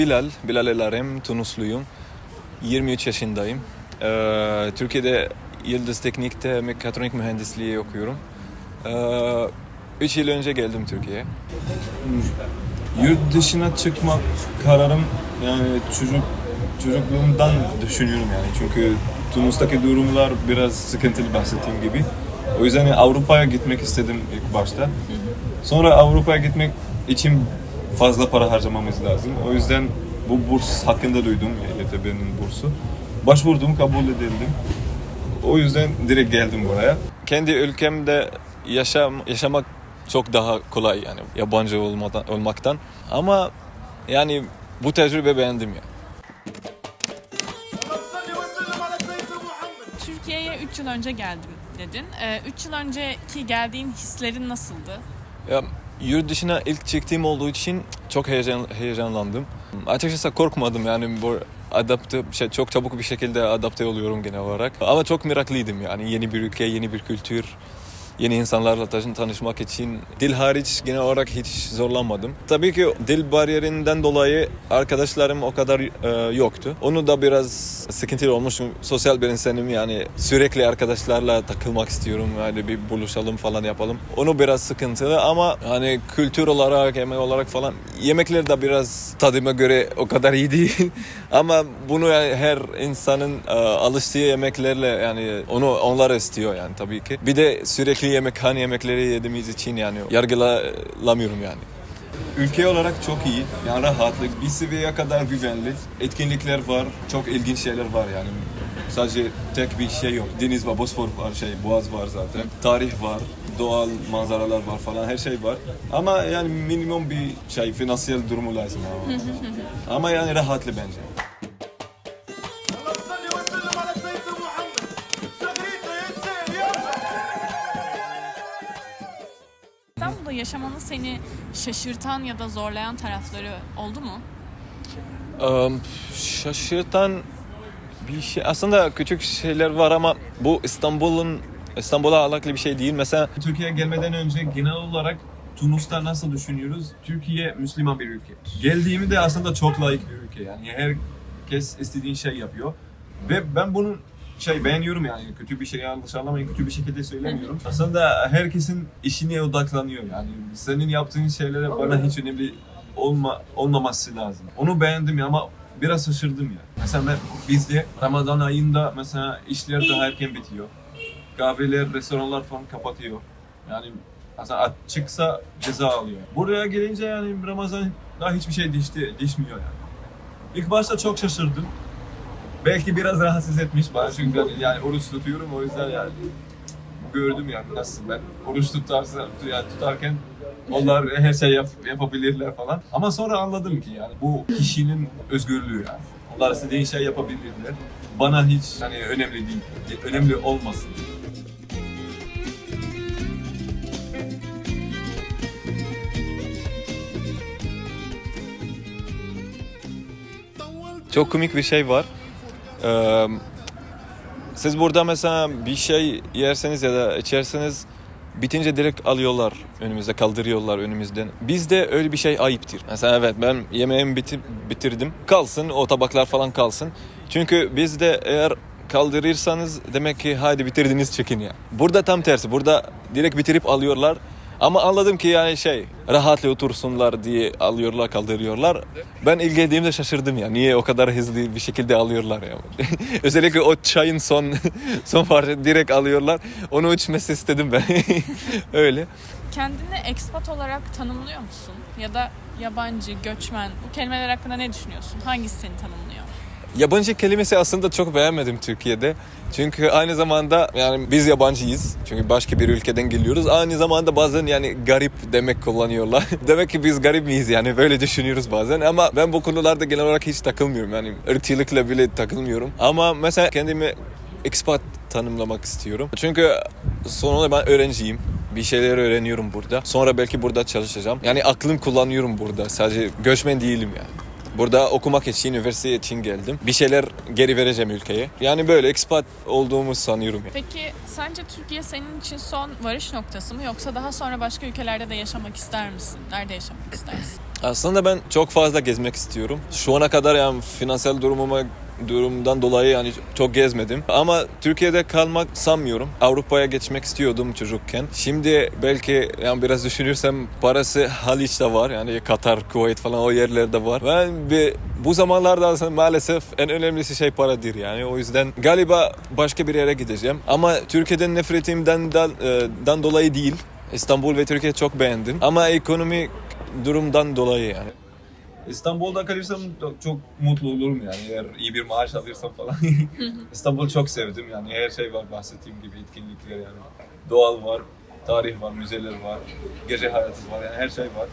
Bilal, Bilal Elarem, Tunusluyum. 23 yaşındayım. Ee, Türkiye'de Yıldız Teknik'te mekatronik mühendisliği okuyorum. 3 yıl önce geldim Türkiye'ye. Yurt dışına çıkma kararım yani çocuk çocukluğumdan düşünüyorum yani. Çünkü Tunus'taki durumlar biraz sıkıntılı bahsettiğim gibi. O yüzden Avrupa'ya gitmek istedim ilk başta. Sonra Avrupa'ya gitmek için fazla para harcamamız lazım. O yüzden bu burs hakkında duydum, YTB'nin bursu. Başvurdum, kabul edildim. O yüzden direkt geldim buraya. Kendi ülkemde yaşam yaşamak çok daha kolay yani yabancı olmadan, olmaktan. Ama yani bu tecrübe beğendim ya. Türkiye'ye 3 yıl önce geldim dedin. 3 yıl önceki geldiğin hislerin nasıldı? Ya yurt dışına ilk çıktığım olduğu için çok heyecan, heyecanlandım. Açıkçası korkmadım yani bu adapte şey çok çabuk bir şekilde adapte oluyorum genel olarak. Ama çok meraklıydım yani yeni bir ülke, yeni bir kültür, yeni insanlarla tanış- tanışmak için. Dil hariç genel olarak hiç zorlanmadım. Tabii ki dil bariyerinden dolayı arkadaşlarım o kadar e, yoktu. Onu da biraz sıkıntılı olmuş. Sosyal bir insanım yani sürekli arkadaşlarla takılmak istiyorum. Yani bir buluşalım falan yapalım. Onu biraz sıkıntılı ama hani kültür olarak, yemek olarak falan yemekler de biraz tadıma göre o kadar iyi değil. ama bunu yani her insanın e, alıştığı yemeklerle yani onu onlar istiyor yani tabii ki. Bir de sürekli yemekhane yemekleri yediğimiz için yani yargılamıyorum yani. Ülke olarak çok iyi. Yani rahatlık. Bir seviyeye kadar güvenli. Etkinlikler var. Çok ilginç şeyler var yani. Sadece tek bir şey yok. Deniz var, Bosfor var, şey, Boğaz var zaten. Tarih var, doğal manzaralar var falan her şey var. Ama yani minimum bir şey, finansiyel durumu lazım ama. ama yani rahatlı bence. Yaşamanın seni şaşırtan ya da zorlayan tarafları oldu mu? Eee, şaşırtan bir şey aslında küçük şeyler var ama bu İstanbul'un İstanbul'a alakalı bir şey değil. Mesela Türkiye'ye gelmeden önce genel olarak Tunus'ta nasıl düşünüyoruz? Türkiye Müslüman bir ülke. Geldiğimde aslında çok layık bir ülke yani herkes istediğin şey yapıyor. Ve ben bunun şey beğeniyorum yani kötü bir şey yanlış anlamayın kötü bir şekilde söylemiyorum. Aslında herkesin işine odaklanıyor yani senin yaptığın şeylere bana hiç önemli olma, olmaması lazım. Onu beğendim ya ama biraz şaşırdım ya. Mesela ben, bizde Ramazan ayında mesela işler daha erken bitiyor. Kahveler, restoranlar falan kapatıyor. Yani mesela açıksa ceza alıyor. Buraya gelince yani Ramazan daha hiçbir şey değişti, değişmiyor yani. İlk başta çok şaşırdım. Belki biraz rahatsız etmiş bana çünkü ben yani oruç tutuyorum o yüzden yani gördüm yani nasıl ben oruç tutarsa yani tutarken onlar her şey yap, yapabilirler falan. Ama sonra anladım ki yani bu kişinin özgürlüğü yani. Onlar istediğin şey yapabilirler. Bana hiç hani önemli değil. Önemli olmasın. Çok komik bir şey var. Ee, siz burada mesela bir şey yerseniz ya da içerseniz bitince direkt alıyorlar önümüzde kaldırıyorlar önümüzden. Bizde öyle bir şey ayıptır. Mesela evet ben yemeğimi biti- bitirdim. Kalsın o tabaklar falan kalsın. Çünkü bizde eğer kaldırırsanız demek ki hadi bitirdiniz çıkın ya. Burada tam tersi. Burada direkt bitirip alıyorlar. Ama anladım ki yani şey rahatla otursunlar diye alıyorlar kaldırıyorlar. Ben ilk geldiğimde şaşırdım ya. Niye o kadar hızlı bir şekilde alıyorlar ya. Özellikle o çayın son son parça direkt alıyorlar. Onu içmesi istedim ben. Öyle. Kendini ekspat olarak tanımlıyor musun? Ya da yabancı, göçmen bu kelimeler hakkında ne düşünüyorsun? Hangisi seni tanımlıyor? Yabancı kelimesi aslında çok beğenmedim Türkiye'de. Çünkü aynı zamanda yani biz yabancıyız. Çünkü başka bir ülkeden geliyoruz. Aynı zamanda bazen yani garip demek kullanıyorlar. Demek ki biz garip miyiz yani böyle düşünüyoruz bazen. Ama ben bu konularda genel olarak hiç takılmıyorum. Yani ırkçılıkla bile takılmıyorum. Ama mesela kendimi expat tanımlamak istiyorum. Çünkü sonunda ben öğrenciyim. Bir şeyler öğreniyorum burada. Sonra belki burada çalışacağım. Yani aklım kullanıyorum burada. Sadece göçmen değilim yani. Burada okumak için, üniversite için geldim. Bir şeyler geri vereceğim ülkeye. Yani böyle expat olduğumu sanıyorum. Peki sence Türkiye senin için son varış noktası mı yoksa daha sonra başka ülkelerde de yaşamak ister misin? Nerede yaşamak istersin? Aslında ben çok fazla gezmek istiyorum. Şu ana kadar yani finansal durumuma durumdan dolayı yani çok gezmedim. Ama Türkiye'de kalmak sanmıyorum. Avrupa'ya geçmek istiyordum çocukken. Şimdi belki yani biraz düşünürsem parası Haliç'te var. Yani Katar, Kuveyt falan o yerlerde var. Ben bir, bu zamanlarda aslında maalesef en önemlisi şey paradır yani. O yüzden galiba başka bir yere gideceğim. Ama Türkiye'den nefretimden dan, e, dan dolayı değil. İstanbul ve Türkiye çok beğendim. Ama ekonomi durumdan dolayı yani. İstanbul'da kalırsam çok mutlu olurum yani eğer iyi bir maaş alırsam falan. İstanbul'u çok sevdim yani her şey var bahsettiğim gibi etkinlikler yani. Doğal var, tarih var, müzeler var, gece hayatı var yani her şey var.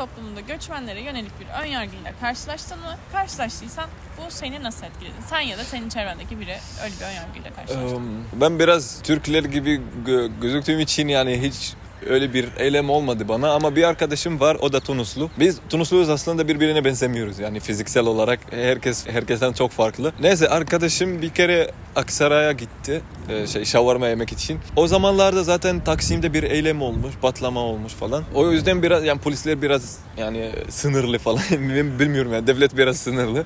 Toplumunda göçmenlere yönelik bir önyargıyla karşılaştın mı? Karşılaştıysan bu seni nasıl etkiledi? Sen ya da senin çevrendeki biri öyle bir önyargıyla karşılaştı. Eee, Ben biraz Türkler gibi gö- gözüktüğüm için yani hiç öyle bir eylem olmadı bana ama bir arkadaşım var o da Tunuslu. Biz Tunusluyuz aslında birbirine benzemiyoruz yani fiziksel olarak herkes herkesten çok farklı. Neyse arkadaşım bir kere Aksaray'a gitti e, şey şavarma yemek için. O zamanlarda zaten Taksim'de bir eylem olmuş, patlama olmuş falan. O yüzden biraz yani polisler biraz yani sınırlı falan bilmiyorum yani devlet biraz sınırlı.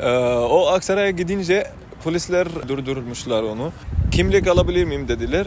Ee, o Aksaray'a gidince polisler durdurmuşlar onu. Kimlik alabilir miyim dediler.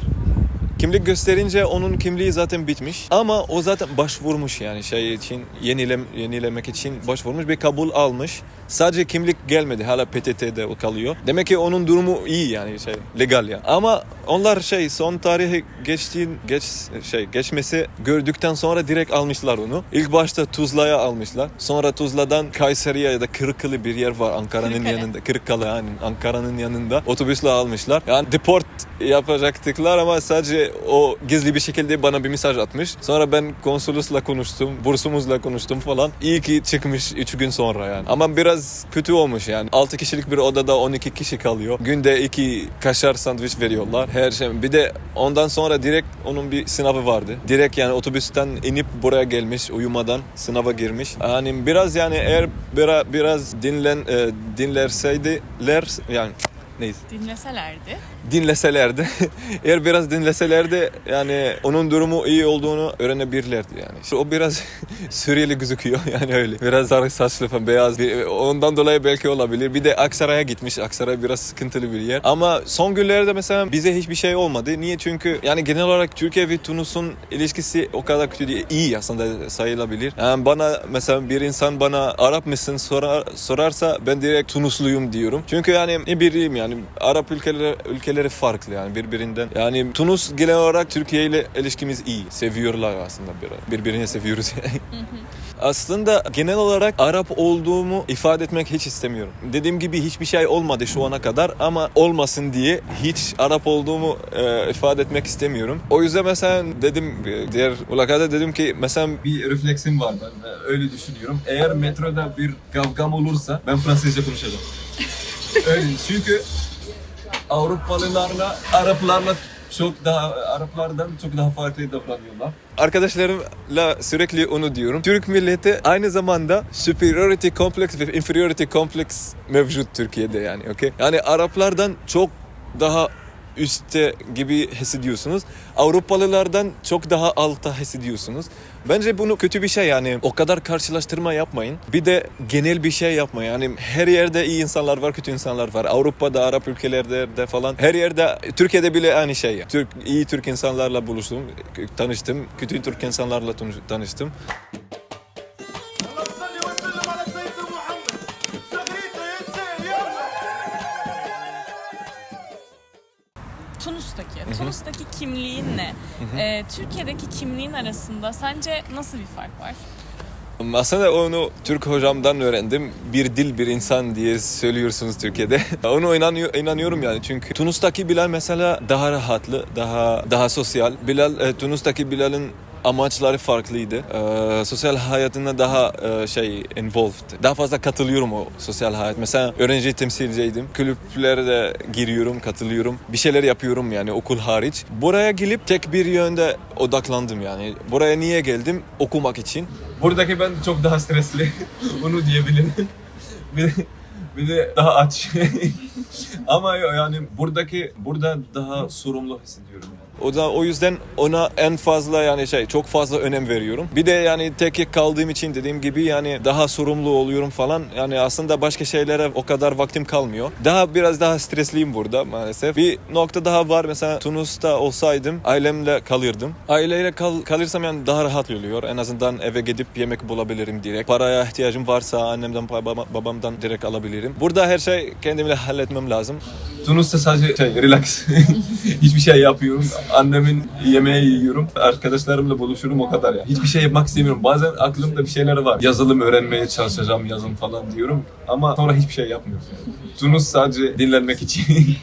Kimlik gösterince onun kimliği zaten bitmiş. Ama o zaten başvurmuş yani şey için yenilem, yenilemek için başvurmuş ve kabul almış. Sadece kimlik gelmedi hala PTT'de o kalıyor. Demek ki onun durumu iyi yani şey legal ya. Ama onlar şey son tarihi geçtiğin geç şey geçmesi gördükten sonra direkt almışlar onu. İlk başta Tuzla'ya almışlar. Sonra Tuzla'dan Kayseri'ye ya da Kırıkkale bir yer var Ankara'nın yanında. Kırıkkale yani Ankara'nın yanında otobüsle almışlar. Yani deport yapacaktıklar ama sadece o gizli bir şekilde bana bir mesaj atmış. Sonra ben konsolosla konuştum, bursumuzla konuştum falan. İyi ki çıkmış 3 gün sonra yani. Ama biraz kötü olmuş yani. 6 kişilik bir odada 12 kişi kalıyor. Günde 2 kaşar sandviç veriyorlar. Her şey. Bir de ondan sonra direkt onun bir sınavı vardı. Direkt yani otobüsten inip buraya gelmiş uyumadan sınava girmiş. Yani biraz yani eğer biraz, biraz dinlen e, dinlerseydiler yani neyse Dinleselerdi. Dinleselerdi eğer biraz dinleselerdi yani onun durumu iyi olduğunu öğrenebilirlerdi yani. O biraz Suriyeli gözüküyor yani öyle. Biraz sarı saçlı falan beyaz ondan dolayı belki olabilir. Bir de Aksaray'a gitmiş. Aksaray biraz sıkıntılı bir yer. Ama son günlerde mesela bize hiçbir şey olmadı. Niye? Çünkü yani genel olarak Türkiye ve Tunus'un ilişkisi o kadar kötü değil. İyi aslında sayılabilir. Yani bana mesela bir insan bana Arap mısın sorar, sorarsa ben direkt Tunusluyum diyorum. Çünkü yani ne bileyim yani Arap ülkeleri ülkeleri farklı yani birbirinden. Yani Tunus genel olarak Türkiye ile ilişkimiz iyi. Seviyorlar aslında bir, birbirini seviyoruz yani. Aslında genel olarak Arap olduğumu ifade etmek hiç istemiyorum. Dediğim gibi hiçbir şey olmadı şu ana kadar ama olmasın diye hiç Arap olduğumu e, ifade etmek istemiyorum. O yüzden mesela dedim diğer mülakatta dedim ki mesela bir refleksim var ben e, öyle düşünüyorum. Eğer metroda bir kavgam olursa ben Fransızca konuşacağım. öyle çünkü Avrupalılarla Araplarla çok daha Araplardan çok daha farklı davranıyorlar. Arkadaşlarımla sürekli onu diyorum. Türk milleti aynı zamanda superiority complex ve inferiority complex mevcut Türkiye'de yani. Okay? Yani Araplardan çok daha üstte gibi hissediyorsunuz. Avrupalılardan çok daha alta hissediyorsunuz. Bence bunu kötü bir şey yani. O kadar karşılaştırma yapmayın. Bir de genel bir şey yapmayın. Yani her yerde iyi insanlar var, kötü insanlar var. Avrupa'da, Arap ülkelerde de falan. Her yerde, Türkiye'de bile aynı şey. Türk, iyi Türk insanlarla buluştum, tanıştım. Kötü Türk insanlarla tanış- tanıştım. Kimliğinle e, Türkiye'deki kimliğin arasında sence nasıl bir fark var? Aslında onu Türk hocamdan öğrendim. Bir dil bir insan diye söylüyorsunuz Türkiye'de. onu inanıyor, inanıyorum yani çünkü Tunus'taki Bilal mesela daha rahatlı, daha daha sosyal. Bilal, e, Tunus'taki Bilal'in amaçları farklıydı. Ee, sosyal hayatına daha e, şey involved. Daha fazla katılıyorum o sosyal hayat. Mesela öğrenci temsilciydim. Kulüplere de giriyorum, katılıyorum. Bir şeyler yapıyorum yani okul hariç. Buraya gelip tek bir yönde odaklandım yani. Buraya niye geldim? Okumak için. Buradaki ben çok daha stresli. Onu diyebilirim. bir, de, bir de daha aç. Ama yani buradaki burada daha sorumlu hissediyorum. O da o yüzden ona en fazla yani şey çok fazla önem veriyorum. Bir de yani tek kaldığım için dediğim gibi yani daha sorumlu oluyorum falan. Yani aslında başka şeylere o kadar vaktim kalmıyor. Daha biraz daha stresliyim burada maalesef. Bir nokta daha var mesela Tunus'ta olsaydım ailemle kalırdım. Aileyle kal, kalırsam yani daha rahat oluyor. En azından eve gidip yemek bulabilirim direkt. Paraya ihtiyacım varsa annemden babama- babamdan direkt alabilirim. Burada her şey kendimle halletmem lazım. Tunus'ta sadece şey relax. Hiçbir şey yapıyorum. Annemin yemeği yiyorum. Arkadaşlarımla buluşurum o kadar ya. Hiçbir şey yapmak istemiyorum. Bazen aklımda bir şeyler var. Yazılım öğrenmeye çalışacağım yazım falan diyorum. Ama sonra hiçbir şey yapmıyorum. Tunus sadece dinlenmek için.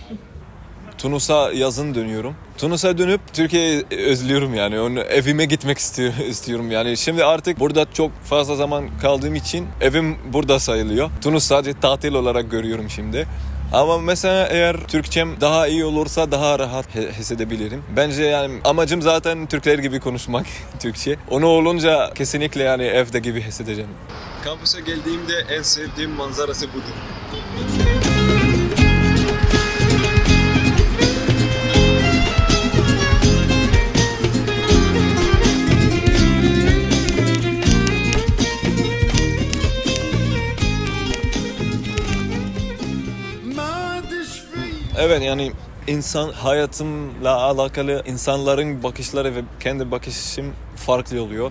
Tunus'a yazın dönüyorum. Tunus'a dönüp Türkiye'yi özlüyorum yani. Onu evime gitmek istiyor, istiyorum yani. Şimdi artık burada çok fazla zaman kaldığım için evim burada sayılıyor. Tunus sadece tatil olarak görüyorum şimdi. Ama mesela eğer Türkçem daha iyi olursa daha rahat he- hissedebilirim. Bence yani amacım zaten Türkler gibi konuşmak Türkçe. Onu olunca kesinlikle yani evde gibi hissedeceğim. Kampüse geldiğimde en sevdiğim manzarası budur. Evet yani insan hayatımla alakalı insanların bakışları ve kendi bakışım farklı oluyor.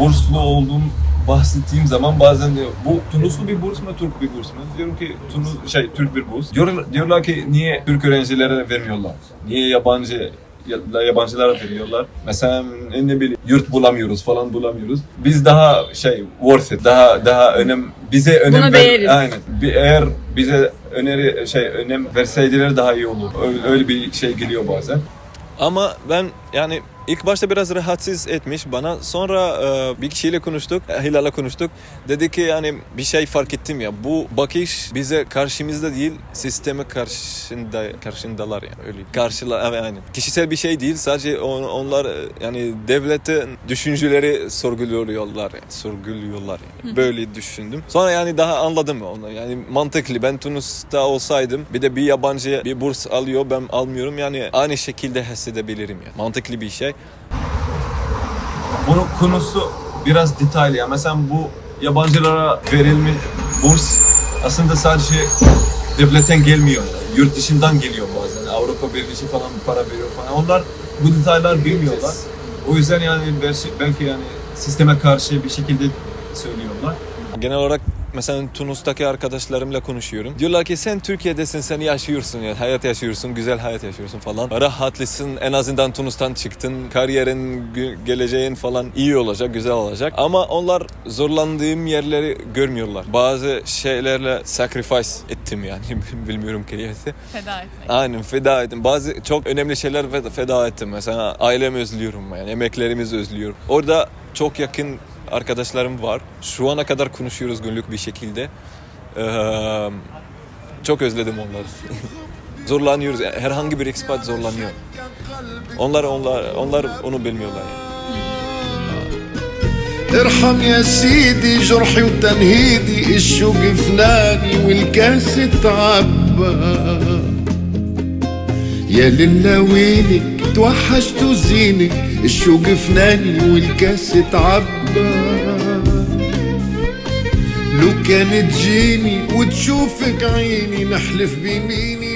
Burslu olduğum bahsettiğim zaman bazen diyor bu Tunuslu bir burs mu Türk bir burs mu? Diyorum ki Tunus şey Türk bir burs. Diyorlar, diyorlar ki niye Türk öğrencilere vermiyorlar? Niye yabancı ya- yabancılara veriyorlar. Mesela ne bileyim yurt bulamıyoruz falan bulamıyoruz. Biz daha şey worth it, daha daha önem bize önem Buna ver- değeriz. Aynen. Bir, eğer bize öneri şey önem verseydiler daha iyi olur. Öyle, öyle bir şey geliyor bazen. Ama ben yani ilk başta biraz rahatsız etmiş bana. Sonra e, bir kişiyle konuştuk, Hilal'le konuştuk. Dedi ki yani bir şey fark ettim ya. Bu bakış bize karşımızda değil, sisteme karşında karşındalar yani öyle. Karşılar evet, aynen. Kişisel bir şey değil. Sadece on- onlar e, yani devletin düşünceleri sorguluyorlar yani. Sorguluyorlar yani. Böyle düşündüm. Sonra yani daha anladım onu. Yani mantıklı. Ben Tunus'ta olsaydım bir de bir yabancı bir burs alıyor ben almıyorum. Yani aynı şekilde hissedebilirim yani. Mantıklı bir şey. Bunun konusu biraz detaylı ya. Mesela bu yabancılara verilmiş burs aslında sadece devletten gelmiyor. Yurt dışından geliyor bazen. Avrupa Birliği falan para veriyor falan. Onlar bu detaylar bilmiyorlar. O yüzden yani belki yani sisteme karşı bir şekilde söylüyorlar. Genel olarak mesela Tunus'taki arkadaşlarımla konuşuyorum. Diyorlar ki sen Türkiye'desin, sen yaşıyorsun ya, hayat yaşıyorsun, güzel hayat yaşıyorsun falan. Rahatlısın, en azından Tunus'tan çıktın, kariyerin, geleceğin falan iyi olacak, güzel olacak. Ama onlar zorlandığım yerleri görmüyorlar. Bazı şeylerle sacrifice ettim yani, bilmiyorum kelimesi. Feda etmek. Aynen feda ettim. Bazı çok önemli şeyler feda ettim. Mesela ailemi özlüyorum yani emeklerimizi özlüyorum. Orada çok yakın arkadaşlarım var. Şu ana kadar konuşuyoruz günlük bir şekilde. Ee, çok özledim onları. Zorlanıyoruz. Herhangi bir expat zorlanıyor. Onlar onlar onlar onu bilmiyorlar yani. ارحم يا سيدي جرحي وتنهيدي الشوق فناني والكاس تعبى يا لله وينك توحشت زينك الشوق فناني والكاس تعبى لو كانت تجيني وتشوفك عيني نحلف بيميني.